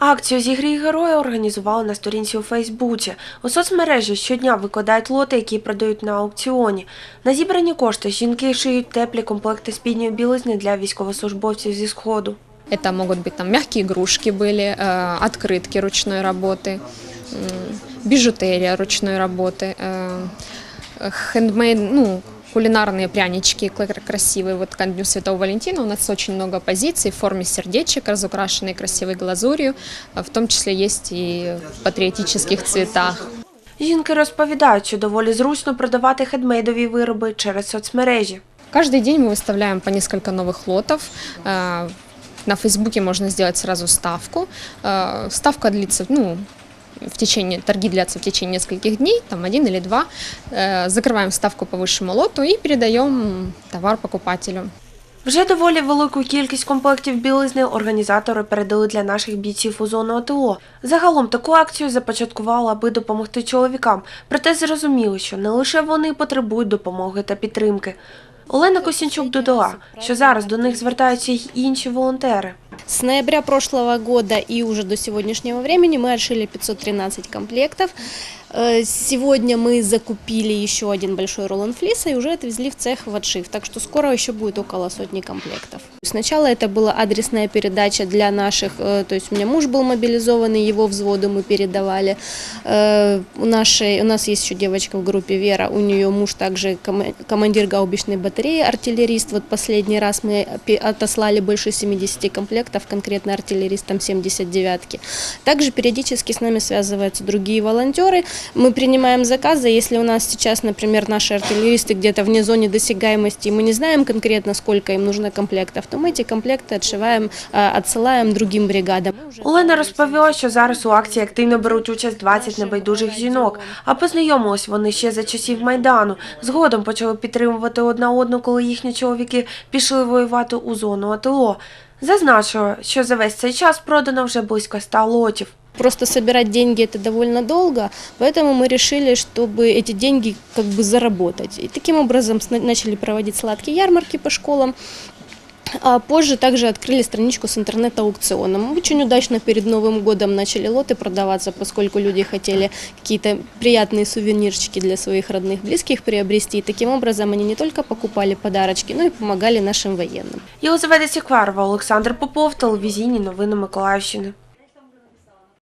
Акцію «Зігрій героя організували на сторінці у Фейсбуці. У соцмережі щодня викладають лоти, які продають на аукціоні. На зібрані кошти жінки шиють теплі комплекти спідньої білизни для військовослужбовців зі Сходу. Это могут быть там мягкие игрушки были, э, открытки ручной работы, м, бижутерия ручной работы, э, хендмейд, ну, кулинарные прянички кла- красивые. Вот к Дню Святого Валентина у нас очень много позиций в форме сердечек, разукрашенные красивой глазурью. А В том числе есть и в патриотических цветах. Жінки розповідають, що доволі зручно продавати хедмейдові вироби через соцмережі. Каждый день мы выставляем по несколько новых лотов. Э, На Фейсбуке можно сделать сразу ставку. Э, Ставка длится, ну, в течение, торги длятся в течение нескольких дней, там один или два. Э, Закрываем ставку по высшему лоту и передаем товар покупателю. Вже доволі велику кількість комплектів білизни організатори передали для наших бійців у зону АТО. Загалом таку акцію започаткували, аби допомогти чоловікам, проте зрозуміли, що не лише вони потребують допомоги та підтримки. Олена Косінчук додала, що зараз до них звертаються й інші волонтери. С ноября прошлого года и уже до сегодняшнего времени мы отшили 513 комплектов. Э, Сегодня мы закупили еще один большой рулон флиса и уже отвезли в цех в отшив. Так что скоро еще будет около сотни комплектов. Сначала это была адресная передача для наших, э, то есть у меня муж был мобилизованный, его взводу мы передавали. Э, У, нашей, у нас есть еще девочка в группе Вера, у нее муж также кома- командир гаубичной батареи, артиллерист. Вот последний раз мы пе- отослали больше 70 комплектов, конкретно артиллеристам 79-ки. Также периодически с нами связываются другие волонтеры. Мы принимаем заказы, если у нас сейчас, например, наши артиллеристы где-то вне зоны досягаемости, и мы не знаем конкретно, сколько им нужно комплектов, то мы эти комплекты отшиваем, э, отсылаем другим бригадам. Мы уже Олена розповіла, що зараз у акції активно беруть участь 20 небайдужих жінок, а познайомились вони ще за часів Майдану. Згодом почали підтримувати одна одну, коли їхні чоловіки пішли воювати у зону АТО. Зазначила, що за весь цей час продано вже близько 100 лотів. Просто собирать деньги это довольно долго, поэтому мы решили, чтобы эти деньги как бы заработать. И таким образом сна- начали проводить сладкие ярмарки по школам. А позже также открыли страничку с интернет-аукционом. Очень удачно перед Новым годом начали лоты продаваться, поскольку люди хотели какие-то приятные сувенирчики для своих родных, близких приобрести. И таким образом они не только покупали подарочки, но и помогали нашим военным. Єлизавета Сікварова, Олександр Попов, телевізійні новини Миколаївщини.